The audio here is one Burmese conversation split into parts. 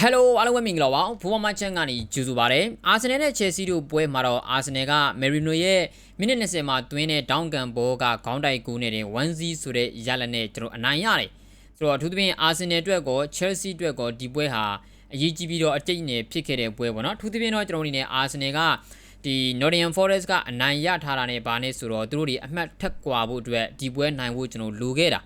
ဟယ်လိုအားလုံးပဲမင်္ဂလာပါဘူမမချန်ကနေကြိုဆိုပါရစေအာဆင်နယ်နဲ့ချယ်ဆီတို့ပွဲမှာတော့အာဆင်နယ်ကမယ်ရီနိုရဲ့မိနစ်20မှာတွင်းတဲ့ဒေါင်းကန်ဘောကခေါင်းတိုက်ကူးနေတဲ့1-0ဆိုတဲ့ရလနဲ့ကျွန်တော်အနိုင်ရတယ်ဆိုတော့အထူးသဖြင့်အာဆင်နယ်အတွက်ကောချယ်ဆီအတွက်ကောဒီပွဲဟာအရေးကြီးပြီးတော့အတိတ်နဲ့ဖြစ်ခဲ့တဲ့ပွဲပေါ့နော်အထူးသဖြင့်တော့ကျွန်တော်အနေနဲ့အာဆင်နယ်ကဒီ Nottingham Forest ကအနိုင်ရထားတာနဲ့ဗာနဲ့ဆိုတော့သူတို့တွေအမှတ်ထက်ကွာဖို့အတွက်ဒီပွဲနိုင်ဖို့ကျွန်တော်လိုခဲ့တာ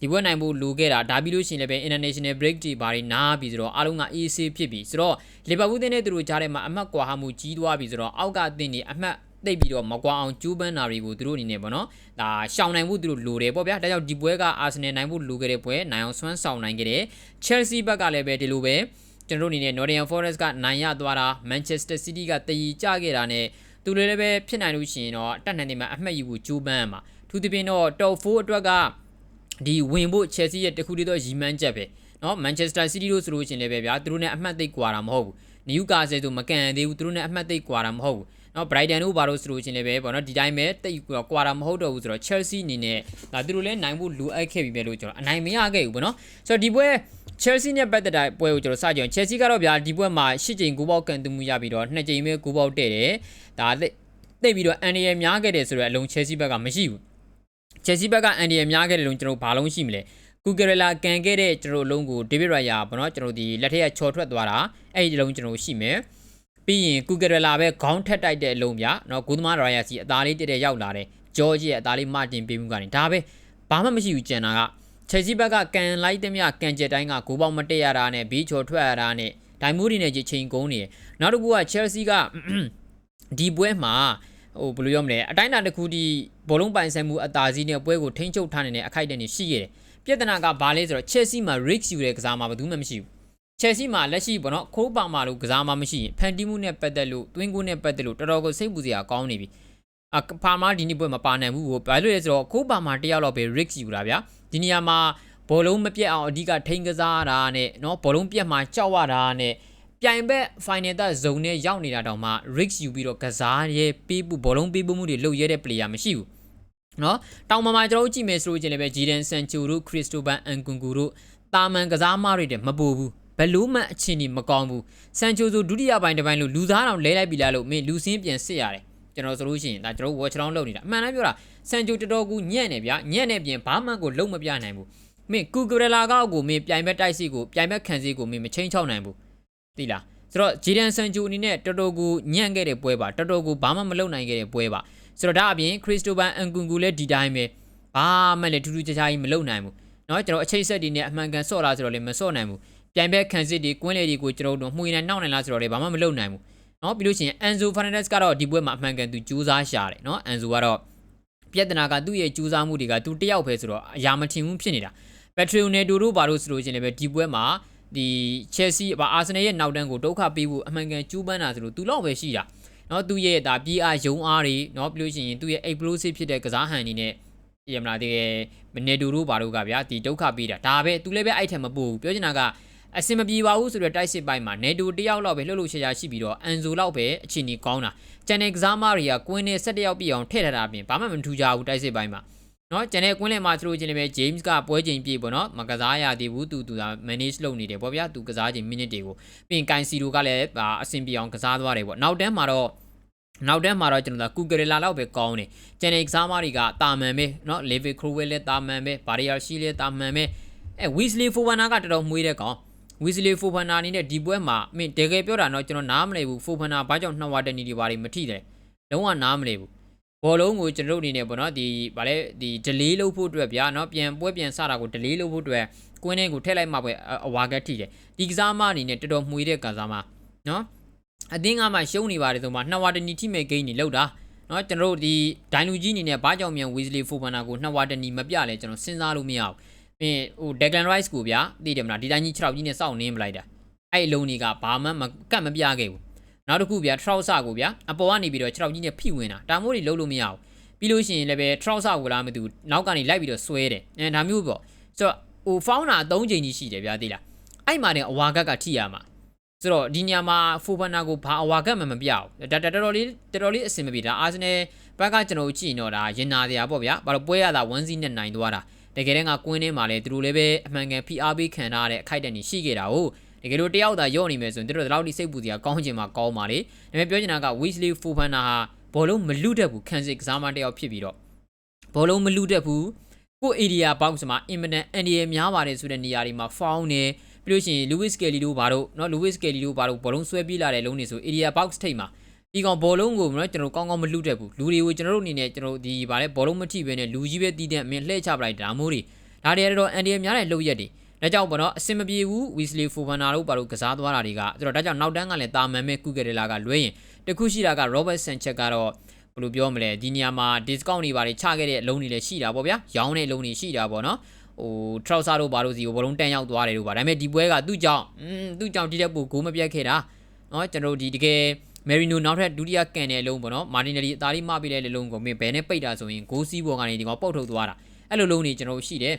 ဒီပွဲနိုင်ဖို့လိုခဲ့တာဒါပြီးလို့ရှိရင်လည်းပဲ international break တွေဘာတွေနားပြီးဆိုတော့အားလုံးက AC ဖြစ်ပြီဆိုတော့ Liverpool တင်းနဲ့သူတို့ကြားထဲမှာအမှတ်ကွာဟမှုကြီးသွားပြီဆိုတော့အောက်ကအသင်းတွေအမှတ်သိပ်ပြီးတော့မကွာအောင်ကျူးပန်းတာတွေကိုသူတို့အနေနဲ့ပေါ့နော်ဒါရှောင်နိုင်ဖို့သူတို့လိုတယ်ပေါ့ဗျာဒါကြောင့်ဒီပွဲက Arsenal နိုင်ဖို့လိုခဲ့တဲ့ပွဲနိုင်အောင်ဆွမ်းဆောင်နိုင်ခဲ့တယ် Chelsea ဘက်ကလည်းပဲဒီလိုပဲကျွန်တော်တို့အနေနဲ့ Nottingham Forest ကနိုင်ရသွားတာ Manchester City ကတည်ကြခဲ့တာနဲ့သူတွေလည်းပဲဖြစ်နိုင်လို့ရှိရင်တော့တက်နိုင်နေမှာအမှတ်ယူဖို့ကြိုးပမ်းရမှာသူတပင်းတော့ Top 4အတွက်က ဒီဝင်ဖို့ Chelsea ရဲ့တခုတည်းသောရီမန်းချက်ပဲเนาะ Manchester City တို့ဆိုလို့ရှိရင်လည်းပဲဗျာသူတို့နဲ့အမှတ်သိပ်กว่าတာမဟုတ်ဘူး Newcastle ဆိုမကန်သေးဘူးသူတို့နဲ့အမှတ်သိပ်กว่าတာမဟုတ်ဘူးเนาะ Brighton တို့ဘာလို့ဆိုလို့ရှိရင်လည်းပဲပေါ့เนาะဒီတိုင်းပဲတိတ်กว่าတာမဟုတ်တော့ဘူးဆိုတော့ Chelsea အနေနဲ့ဒါသူတို့လည်းနိုင်ဖို့လိုအပ်ခဲ့ပြီပဲလို့ကျွန်တော်အနိုင်မရခဲ့ဘူးပေါ့เนาะဆိုတော့ဒီပွဲ Chelsea နဲ့ပတ်သက်တဲ့ပွဲကိုကျွန်တော်စကြအောင် Chelsea ကတော့ဗျာဒီပွဲမှာ၈ချိန်ဂိုးပေါက်ကန်တူမှုရပြီးတော့2ချိန်ပဲဂိုးပေါက်တဲ့တယ်ဒါသိပြီးတော့အန်ဒီရများခဲ့တယ်ဆိုတော့အလုံး Chelsea ဘက်ကမရှိဘူး Chelsea ဘက်ကအန်ဒီရများခဲ့တယ်လို့ကျွန်တော်ဘာလုံးရှိမလဲကူဂရလာကန်ခဲ့တဲ့ကျွန်တော်လုံးကို David Raya ပေါ့နော်ကျွန်တော်ဒီလက်ထက်ကချော်ထွက်သွားတာအဲ့ဒီလုံးကျွန်တော်ရှိမယ်ပြီးရင်ကူဂရလာပဲခေါင်းထက်တိုက်တဲ့အလုံးပြနော်ဂူသမား Raya စီအသားလေးတက်တဲ့ရောက်လာတယ်ဂျော့ဂျီရဲ့အသားလေးမတင်ပေးမှုကနေဒါပဲဘာမှမရှိဘူးကျန်တာက Chelsea ဘက်ကကန်လိုက်တဲ့မြကန်ကျက်တိုင်းကဂိုးပေါက်မတက်ရတာနဲ့ဘီချော်ထွက်ရတာနဲ့ဒိုင်မိုးဒီနဲ့ချိန်ကုန်းနေနောက်တစ်ခုက Chelsea ကဒီပွဲမှာ ဟိုဘယ်လိုပြောမလဲအတိုင်းအတာတစ်ခုဒီဘောလုံးပိုင်ဆိုင်မှုအသာစီးနဲ့ပွဲကိုထိန်းချုပ်ထားနေတဲ့အခိုက်အတန့်တွေရှိခဲ့တယ်ပြဿနာကဘာလဲဆိုတော့ Chelsea မှာ risk ယူတဲ့ကစားမှာဘာမှမရှိဘူး Chelsea မှာလက်ရှိပေါ့နော်ခိုးပါမာလို့ကစားမှာမရှိရင်ဖန်တီးမှုနဲ့ပတ်သက်လို့တွင်းကိုနဲ့ပတ်သက်လို့တော်တော်ကိုစိတ်ပူစရာကောင်းနေပြီအဖာမာဒီနေ့ပွဲမပါနိုင်ဘူးကိုဘာလို့လဲဆိုတော့ခိုးပါမာတယောက်တော့ပဲ risk ယူတာဗျာဒီနေရာမှာဘောလုံးမပြတ်အောင်အဓိကထိန်းကစားတာနဲ့နော်ဘောလုံးပြတ်မှကြောက်ရတာနဲ့ ပြိုင်ဘက် final သက်ဇုံနဲ့ရောက်နေတာတောင်မှ risk ယူပြီးတော့ကစားရဲပေးဖို့ဘောလုံးပေးဖို့မှုတွေလုပ်ရဲတဲ့ player မရှိဘူးနော်တောင်မမှာကျွန်တော်တို့ကြည့်မယ်ဆိုလို့ချင်းလည်းပဲဂျီဒန်ဆန်ချူတို့ခရစ်စတိုဘန်အန်ကွန်ကူတို့တာမန်ကစားမတွေတဲ့မပူဘူးဘလို့မှအချင်းကြီးမကောင်းဘူးဆန်ချိုဆိုဒုတိယပိုင်းတစ်ပိုင်းလို့လူသားတောင်လဲလိုက်ပြီလားလို့မင်းလူစင်းပြန်စစ်ရတယ်ကျွန်တော်ဆိုလို့ရှိရင်ဒါကျွန်တော် watch down လုပ်နေတာအမှန်တမ်းပြောတာဆန်ချိုတော်တော်ကူညံ့နေဗျာညံ့နေပြင်ဘာမှကိုလုံးမပြနိုင်ဘူးမင်းကူဂရလာကောက်ကိုမင်းပြိုင်ဘက်တိုက်စီကိုပြိုင်ဘက်ခံစီကိုမင်းမချင်းချောက်နိုင်ဘူး သိလားဆိုတော့ဂျီဒန်ဆန်ချိုအနေနဲ့တော်တော်ကူညံ့ခဲ့တဲ့ပွဲပါတော်တော်ကူဘာမှမလုပ်နိုင်ခဲ့တဲ့ပွဲပါဆိုတော့ဒါအပြင်ခရစ်စတိုဘန်အန်ကွန်ကူလည်းဒီတိုင်းပဲဘာမှလည်းထူးထူးခြားခြားကြီးမလုပ်နိုင်ဘူးเนาะကျွန်တော်အချိတ်ဆက်ဒီနဲ့အမှန်ကန်ဆော့လာဆိုတော့လည်းမဆော့နိုင်ဘူးပြိုင်ဘက်ခံစစ်တွေကွင်းလေတွေကိုကျွန်တော်တို့မှွေနေနှောက်နိုင်လားဆိုတော့လည်းဘာမှမလုပ်နိုင်ဘူးเนาะပြီးလို့ရှိရင်အန်ဇိုဖာနန်ဒက်စ်ကတော့ဒီပွဲမှာအမှန်ကန်သူကြိုးစားရှာတယ်เนาะအန်ဇိုကတော့ပြဿနာကသူ့ရဲ့ကြိုးစားမှုတွေကသူတယောက်ပဲဆိုတော့အရာမထင်ဘူးဖြစ်နေတာပက်ထရီယိုနယ်ဒိုတို့ဘာလို့ဆိုလို့ချင်းလည်းပဲဒီပွဲမှာ ဒီချက်စီဘာအာဆင်နယ်ရဲ့နောက်တန်းကိုဒုက္ခပေးဖို့အမှန်ကန်ကျူးပန်းတာဆိုလို့သူတော့ပဲရှိတာเนาะသူ့ရဲ့ဒါပြေးအားယုံအားတွေเนาะပြီးလို့ရှိရင်သူ့ရဲ့ explosive ဖြစ်တဲ့ကစားဟန်တွေနဲ့ရမလားဒီမနေဒူတို့ဘာတို့ကဗျာဒီဒုက္ခပေးတာဒါပဲသူလည်းပဲအဲ့ထက်မပို့ဘူးပြောချင်တာကအစင်မပြေပါဘူးဆိုတော့တိုက်စစ်ပိုင်းမှာနေဒူတယောက်လောက်ပဲလှုပ်လှုပ်ရှားရှားရှိပြီးတော့အန်ဇိုလောက်ပဲအချိန်ကြီးကောင်းတာကျန်တဲ့ကစားမတွေကကွင်းနဲ့၁၁ယောက်ပြည့်အောင်ထည့်ထားတာပြင်ဘာမှမထူကြဘူးတိုက်စစ်ပိုင်းမှာ နော်ကျန်တဲ့ကွင်းလယ်မှာသူတို့ချင်းလည်းပဲ James ကပွဲချိန်ပြည့်ပေါ့နော်မကစားရသေးဘူးသူသူက manage လုပ်နေတယ်ပေါ့ဗျာသူကစားချိန် minute တွေကိုပြင်ကန်စီတို့ကလည်းအဆင်ပြေအောင်ကစားသွားတယ်ပေါ့နောက်တန်းမှာတော့နောက်တန်းမှာတော့ကျွန်တော်ကကူကရလာလောက်ပဲကောင်းတယ်ကျန်တဲ့ကစားမတွေကတာမန်ပဲနော် Levi Crowell လည်းတာမန်ပဲ Barrier ရှိလည်းတာမန်ပဲအဲ Weasley Fofana ကတော်တော်မွေးတဲ့ကောင်ဝီဇလီဖိုဖနာအနေနဲ့ဒီပွဲမှာမင်းတကယ်ပြောတာတော့ကျွန်တော်နားမလည်ဘူးဖိုဖနာဘာကြောင့်နှောက်ဝတက်နေဒီပါတွေမထိတယ်လုံးဝနားမလည်ဘူး ဘောလုံးကိုကျွန်တော်တို့အနေနဲ့ပေါ့နော်ဒီဗာလဲဒီ delay လုပ်ဖို့အတွက်ဗျာနော်ပြန်ပွဲပြန်စတာကို delay လုပ်ဖို့အတွက်ကွင်းထဲကိုထည့်လိုက်မှပဲအဝါကက်ထိတယ်ဒီကစားမအနေနဲ့တော်တော်မှွေတဲ့ကစားမနော်အသင်းကမှရှုံးနေပါတယ်ဆိုမှနှစ်ဝါတနီထိမဲ့ဂိမ်းတွေလောက်တာနော်ကျွန်တော်တို့ဒီဒိုင်လူကြီးအနေနဲ့ဘာကြောင့်မြန်ဝီဇလီဖိုဘနာကိုနှစ်ဝါတနီမပြလဲကျွန်တော်စဉ်းစားလို့မရဘူးပြင်ဟိုဒက်ဂလန်ရိုက်စ်ကိုဗျာသိတယ်မလားဒီတိုင်းကြီး6ကြီးနဲ့စောင့်နေမလိုက်တာအဲ့အလုံးကြီးကဘာမှမကတ်မပြခဲ့ဘူး နောက်တစ်ခုဗျာ Trouser ကိုဗျာအပေါ်ကနေပြီးတော့6ကြီးနဲ့ဖိဝင်တာဒါမျိုးတွေလုံးလို့မရဘူးပြီးလို့ရှိရင်လည်းပဲ Trouser ကိုလားမသိဘူးနောက်ကနေလိုက်ပြီးတော့ဆွဲတယ်အဲဒါမျိုးပေါ့ဆိုတော့ဟို founder 3ချိန်ကြီးရှိတယ်ဗျာသိလားအဲ့မှာနေအဝါကက်ကထိရမှာဆိုတော့ဒီညမှာဖိုဖနာကိုဘာအဝါကက်မှမပြဘူးဒါတော်တော်လေးတော်တော်လေးအဆင်မပြေဒါအာဆင်နယ်ဘက်ကကျွန်တော်ကြည့်တော့ဒါရင်နာတရားပေါ့ဗျာဘာလို့ပွဲရတာ1စီနဲ့နိုင်သွားတာတကယ်တမ်းကကွင်းထဲမှာလဲသူတို့လည်းပဲအမှန်ကန် PRB ခံထားတဲ့အခိုက်အတန့်ကြီးရှိခဲ့တာဟုတ် တကယ်လို့တယောက်သာရော့နေမယ်ဆိုရင်တို့ဒီလောက်ထိစိတ်ပူစရာကောင်းချင်မှာကောင်းပါလေဒါပေမဲ့ပြောချင်တာက Weasley Fofana ဟာဘောလုံးမလူတတ်ဘူးခံစစ်ကစားမတယောက်ဖြစ်ပြီးတော့ဘောလုံးမလူတတ်ဘူးကို area box မှာ imminent NDA များပါတယ်ဆိုတဲ့နေရာတွေမှာ foul နေပြီးလို့ရှိရင် Lewis Kelly တို့ဘာတို့เนาะ Lewis Kelly တို့ဘာတို့ဘောလုံးဆွဲပြေးလာတဲ့လုံးတွေဆို area box ထိပ်မှာဒီကောင်ဘောလုံးကိုเนาะကျွန်တော်ကောင်းကောင်းမလူတတ်ဘူးလူတွေကိုကျွန်တော်တို့အနေနဲ့ကျွန်တော်ဒီဗာလဲဘောလုံးမထိဘဲနဲ့လူကြီးပဲတီးတဲ့အမင်းလှည့်ချပလိုက်ဒါမျိုးတွေဒါတွေကတော့ NDA များတဲ့လှုပ်ရက်တွေ ဒါကြောင့်ပေါ့နော်အစင်မပြေဘူး Weasley Fofana တို့ဘာလို့ကစားသွားတာတွေကဆိုတော့ဒါကြောင့်နောက်တန်းကလည်းတာမန်မဲ့ကုကယ်လာကလွဲရင်တခုရှိတာက Robert Sanchez ကတော့ဘယ်လိုပြောမလဲဒီနေရာမှာ discount တွေပါတယ်ချခဲ့တဲ့အလုံးတွေလည်းရှိတာပေါ့ဗျာရောင်းတဲ့အလုံးတွေရှိတာပေါ့နော်ဟို trouser တို့ဘာလို့စီကိုဘလုံးတန်ရောက်သွားတယ်တို့ပါဒါပေမဲ့ဒီပွဲကသူ့ကြောင့်อืมသူ့ကြောင့်ဒီတဲ့ပူဂိုးမပြတ်ခဲ့တာเนาะကျွန်တော်တို့ဒီတကယ် Merino နောက်ထပ်ဒုတိယကန်တဲ့အလုံးပေါ့နော် Martinelli အသားလေးမပေးတဲ့လုံးကိုမင်းဘယ်နဲ့ပိတ်တာဆိုရင်ဂိုးစီးပေါ်ကနေဒီကောင်ပုတ်ထုတ်သွားတာအဲ့လိုလုံးတွေကျွန်တော်တို့ရှိတယ်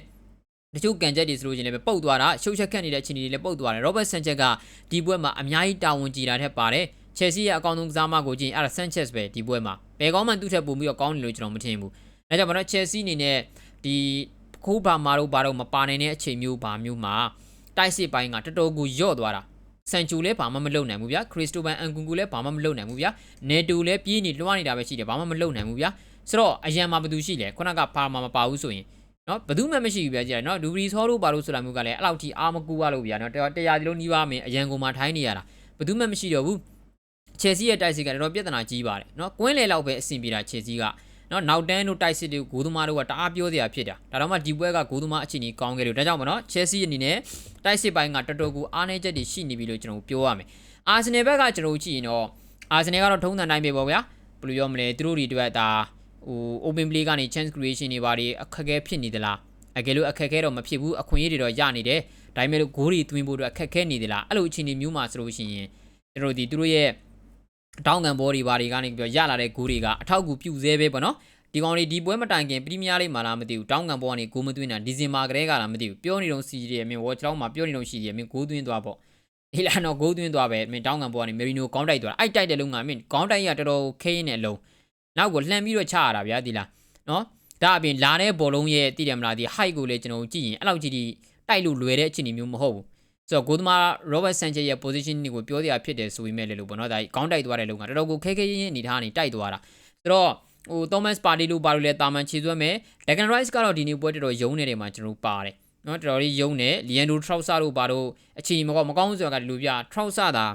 တချို့ကန်ချက်တွေဆိုလို့ချင်းလည်းပဲပုတ်သွားတာရှုပ်ချက်ခတ်နေတဲ့အခြေအနေတွေလည်းပုတ်သွားတယ် Robert Sanchez ကဒီပွဲမှာအများကြီးတာဝန်ကြီးတာထက်ပါတယ် Chelsea ရဲ့အကောင့်ဆုံးကစားမကိုကြည့်ရင်အဲ့ဒါ Sanchez ပဲဒီပွဲမှာဘယ်ကောင်းမှသူ့ထက်ပိုပြီးတော့ကောင်းတယ်လို့ကျွန်တော်မထင်ဘူးဒါကြောင့်မလို့ Chelsea အနေနဲ့ဒီခိုးပါမာတို့ဘာတို့မပါနိုင်တဲ့အချိန်မျိုးဘာမျိုးမှာတိုက်စစ်ပိုင်းကတော်တော်ကိုယော့သွားတာဆန်ချူလည်းဘာမှမလုပ်နိုင်ဘူးဗျာခရစ္စတိုဘန်အန်ကူကူလည်းဘာမှမလုပ်နိုင်ဘူးဗျာနေတိုလည်းပြေးနေလွှမ်းနေတာပဲရှိတယ်ဘာမှမလုပ်နိုင်ဘူးဗျာဆိုတော့အရန်မှာဘယ်သူရှိလဲခုနကပါမှာမပါဘူးဆိုရင် နော်ဘယ်သူမှမရှိဘူးဗျာကြည့်ရနော်ဒူဘရီဆောတို့ဘာလို့ဆိုတာမျိုးကလည်းအဲ့လောက်ထိအားမကူရလို့ဗျာနော်တရားဒီလုံးနီးပါးမင်းအရန်ကုန်မှာထိုင်းနေရတာဘယ်သူမှမရှိတော့ဘူးချယ်ဆီရဲ့တိုက်စစ်ကတော်တော်ပြဿနာကြီးပါတယ်နော်ကွင်းလေလောက်ပဲအဆင်ပြေတာချယ်ဆီကနော်နောက်တန်းတို့တိုက်စစ်တွေကိုဂိုးသမားတို့ကတအားပြောစရာဖြစ်တာဒါတော့မှဒီပွဲကဂိုးသမားအခြေအနေကောင်းခဲ့လို့ဒါကြောင့်မနော်ချယ်ဆီအနေနဲ့တိုက်စစ်ပိုင်းကတော်တော်ကိုအားနည်းချက်တွေရှိနေပြီလို့ကျွန်တော်ပြောရမယ်အာဆင်နယ်ဘက်ကကျွန်တော်ကြည့်ရင်တော့အာဆင်နယ်ကတော့ထုံးစံတိုင်းပဲပေါ့ဗျာဘယ်လိုပြောမလဲသူတို့တွေအတွက်ဒါ ဟို open play ကနေ chance creation တွေဘာတွေအခက်အခဲဖြစ်နေသလားအကယ်လို့အခက်အခဲတော့မဖြစ်ဘူးအခွင့်အရေးတွေတော့ရနေတယ်ဒါပေမဲ့လို့ဂိုးတွေသွင်းဖို့အတွက်အခက်အခဲနေသလားအဲ့လိုအခြေအနေမျိုးမှာဆိုလို့ရှိရင်ကျွန်တော်ဒီသူတို့ရဲ့တောင်းကန်ဘောတွေဘာတွေကနေပြောရလာတဲ့ဂိုးတွေကအထောက်အကူပြုစဲပဲပေါ့နော်ဒီကောင်တွေဒီပွဲမတိုင်ခင်ပရီးမီးယားလိမှာလားမသိဘူးတောင်းကန်ဘောကနေဂိုးမသွင်းတာဒီဇင်ဘာကလေးကလားမသိဘူးပြောနေတော့စီရီရဲ့မင်းဝေါ်ချောင်းမှာပြောနေတော့ရှိရီရဲ့မင်းဂိုးသွင်းသွားပေါ့ဟေးလာတော့ဂိုးသွင်းသွားပဲမင်းတောင်းကန်ဘောကနေမေရီနိုကောင်းတိုက်သွားတာအဲ့တိုက်တဲ့လုံးကမင်းကောင်းတိုက်ရတော်တော်ခဲရင်းနဲ့အလုံး နောက်ကိုလှမ်းပြီးတော့ချရတာဗျာဒီလားနော်ဒါအပြင်လာတဲ့ဘောလုံးရဲ့တည်တယ်မလားဒီ height ကိုလည်းကျွန်တော်ကြည့်ရင်အဲ့လောက်ကြီးဒီတိုက်လို့လွယ်တဲ့အခြေအနေမျိုးမဟုတ်ဘူးဆိုတော့ဂိုးသမား Robert Sanchez ရဲ့ position ကိုပြောတရားဖြစ်တယ်ဆိုပေမဲ့လည်းလို့ပေါ့နော်ဒါကောင်းတိုက်သွားတဲ့လုံကတော်တော်ကိုခဲခဲရင်းရင်းအနေထားနေတိုက်သွားတာဆိုတော့ဟို Thomas Partey လို့ပါလို့လဲတာမန်ခြေစွဲမယ် Declan Rice ကတော့ဒီနေ့ပွဲတော်တော်ယုံနေတယ်မှာကျွန်တော်ပါတယ်နော်တော်တော်လေးယုံနေ Leandro Trossard တို့ပါတော့အချိန်မကောင်းမကောင်းဆိုတာကဒီလိုပြ Trossard သာ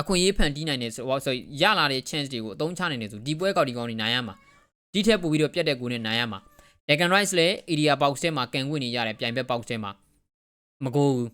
အခွင့်အရေးဖန်တီးနိုင်တယ်ဆိုတော့ဆိုရလာတဲ့ chance တွေကိုအသုံးချနိုင်တယ်ဆိုဒီပွဲကောက်ဒီကောင်းနေနိုင်ရမှာဒီထက်ပိုပြီးတော့ပြတ်တဲ့ကိုနဲ့နိုင်ရမှာ Declan Rice လည်း area box ထဲမှာကန်ဝင်နေရတယ်ပြိုင်ဘက် box ထဲမှာမကိုဘူး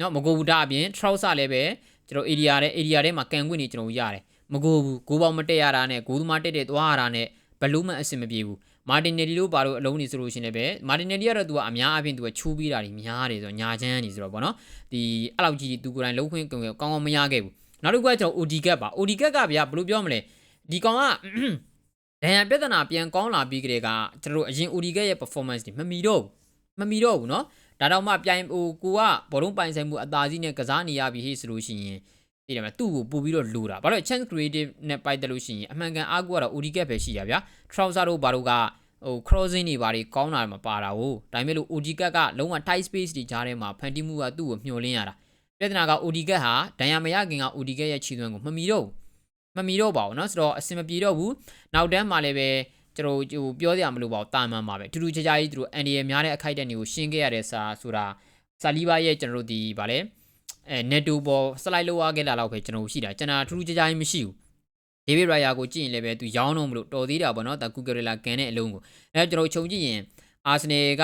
နော်မကိုဘူးဒါအပြင် Trossard လည်းပဲကျွန်တော် area ထဲ area ထဲမှာကန်ဝင်နေကျွန်တော်ရတယ်မကိုဘူးဂိုးပေါင်းမတက်ရတာနဲ့ဂိုးသမားတက်တက်သွားရတာနဲ့ဘလုံးမအဆင်မပြေဘူးမာတင်နယ်လီတို့ပါတော့အလုံးနေဆိုလို့ရှင်လည်းပဲမာတင်နယ်လီကတော့သူကအများအပြည့်သူကချူးပြီးတာကြီးများတယ်ဆိုတော့ညာချမ်းနေဆိုတော့ဗောနော်ဒီအဲ့လောက်ကြီးသူကိုယ်တိုင်လုံးခွင့်ကောင်းကောင်းမရခဲ့ဘူး နောက်တစ်ခုကကျွန်တော် OD gap ပါ OD gap ကဗျာဘယ်လိုပြောမလဲဒီကောင်ကဒဏ်ရာပြဿနာပြန်ကောင်းလာပြီးကြတဲ့ကကျွန်တော်တို့အရင် OD gap ရဲ့ performance တွေမမီတော့ဘူးမမီတော့ဘူးเนาะဒါတော့မှပြိုင်ဟိုကိုကဘောလုံးပိုင်ဆိုင်မှုအသာစီးနဲ့ကစားနေရပြီဟေ့ဆိုလို့ရှိရင်သိတယ်မလားသူ့ကိုပို့ပြီးတော့လိုတာဘာလို့ chance creative နဲ့ပိုက်တယ်လို့ရှိရင်အမှန်ကန်အားကိုကတော့ OD gap ပဲရှိရဗျာ trouser တို့ဘာတို့ကဟို crossing တွေဘာတွေကောင်းတာမှပါတာဟိုဒါပေမဲ့လို့ OD gap ကလုံးဝ tight space တွေကြားထဲမှာဖန်တီးမှုကသူ့ကိုမျှော်လင့်ရတာ ပြဿနာက OD gap ဟာဒဏ်ရာမရခင်က OD gap ရဲ့ခြေသွင်းကိုမမီတော့ဘူးမမီတော့ပါဘူးเนาะဆိုတော့အဆင်မပြေတော့ဘူးနောက်တန်းမှာလည်းပဲကျွန်တော်ဟိုပြောစရာမလိုပါဘူးတာမန်ပါပဲတူတူချာချာကြီးသူတို့အန်ဒီရများတဲ့အခိုက်အတန့်တွေကိုရှင်းခဲ့ရတဲ့စာဆိုတာဆာလီဘာရဲ့ကျွန်တော်တို့ဒီဗာလဲအဲ netto ပေါ် slide လောက်ရခဲ့လာတော့ပဲကျွန်တော်ရှိတာကျွန်တော်ထူးထူးခြားခြားမရှိဘူးဒေးဗစ်ရိုင်ယာကိုကြည့်ရင်လည်းပဲသူရောင်းတော့မလို့တော်သေးတာပေါ့နော်ဒါကူဂရီလာကန်တဲ့အလုံးကိုအဲကျွန်တော်ခြုံကြည့်ရင်အာဆင်နယ်က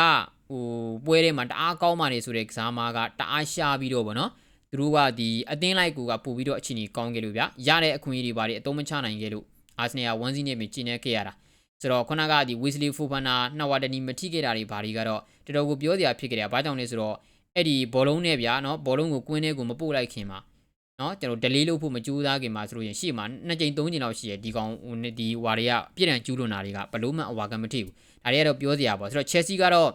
ဟိုပွဲထဲမှာတအားကောင်းမှနေဆိုတဲ့ကစားမားကတအားရှားပြီးတော့ပေါ့နော် သူတို့ကဒီအသင်းလိုက်ကူကပို့ပြီးတော့အချိန်ကြီးကောင်းခဲ့လို့ဗျရတဲ့အခွင့်အရေးတွေပါတယ်အသုံးမချနိုင်ခဲ့လို့အာဆင်နယ်က1စီးနဲ့ပဲကျင်းနေခဲ့ရတာဆိုတော့ခုနကဒီ Wesley Fofana နှစ်ဝါတနီမထိခဲ့တာတွေဘာတွေကတော့တော်တော်ကိုပြောစရာဖြစ်ခဲ့တယ်။ဘာကြောင့်လဲဆိုတော့အဲ့ဒီဘောလုံးနဲ့ဗျာနော်ဘောလုံးကိုကွင်းထဲကိုမပို့လိုက်ခင်မှာနော်ကျွန်တော်ဒလေးလုပ်ဖို့မကြိုးစားခင်မှာဆိုလို့ရင်ရှေ့မှာနှစ်ကြိမ်သုံးကြိမ်လောက်ရှိရဒီကောင်ဒီဝါတွေကပြည့်တံကျူးလွန်တာတွေကဘလို့မှအဝါကမထိဘူးဒါတွေကတော့ပြောစရာပေါ့ဆိုတော့ Chelsea ကတော့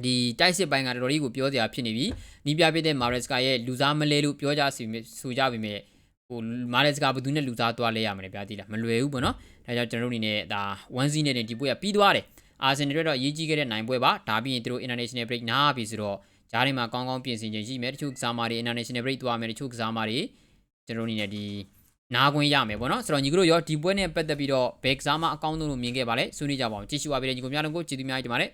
ဒီတိုက်စစ်ပိုင်းကတော်တော်လေးကိုပြောစရာဖြစ်နေပြီနီးပြပြတဲ့ Maresca ရဲ့လူစားမလဲလို့ပြောကြစီဆိုကြပြီမဲ့ဟို Maresca ဘယ်သူနဲ့လူစားသွားလဲရမလဲဗျာဒီလားမလွယ်ဘူးပေါ့နော်ဒါကြောင့်ကျွန်တော်တို့အနေနဲ့ဒါ1 0နဲ့ဒီပွဲကပြီးသွားတယ်အာဆင်နယ်တော့ရေးကြီးခဲ့တဲ့နိုင်ပွဲပါဒါပြီးရင်သူတို့ international break နားပြီဆိုတော့ဂျားတွေမှာကောင်းကောင်းပြင်ဆင်ခြင်းရှိမယ်တချို့ကစားမားတွေ international break သွားမယ်တချို့ကစားမားတွေကျွန်တော်တို့အနေနဲ့ဒီနားခွင့်ရမယ်ပေါ့နော်ဆိုတော့ညီကတို့ရောဒီပွဲနဲ့ပတ်သက်ပြီးတော့ဘယ်ကစားမအကောင်းဆုံးလို့မြင်ခဲ့ပါလဲဆွေးနွေးကြပါအောင်ကြည့်ရှုပါပေးတဲ့ညီကိုများတို့ကိုကျေးဇူးများကြီးတင်ပါတယ်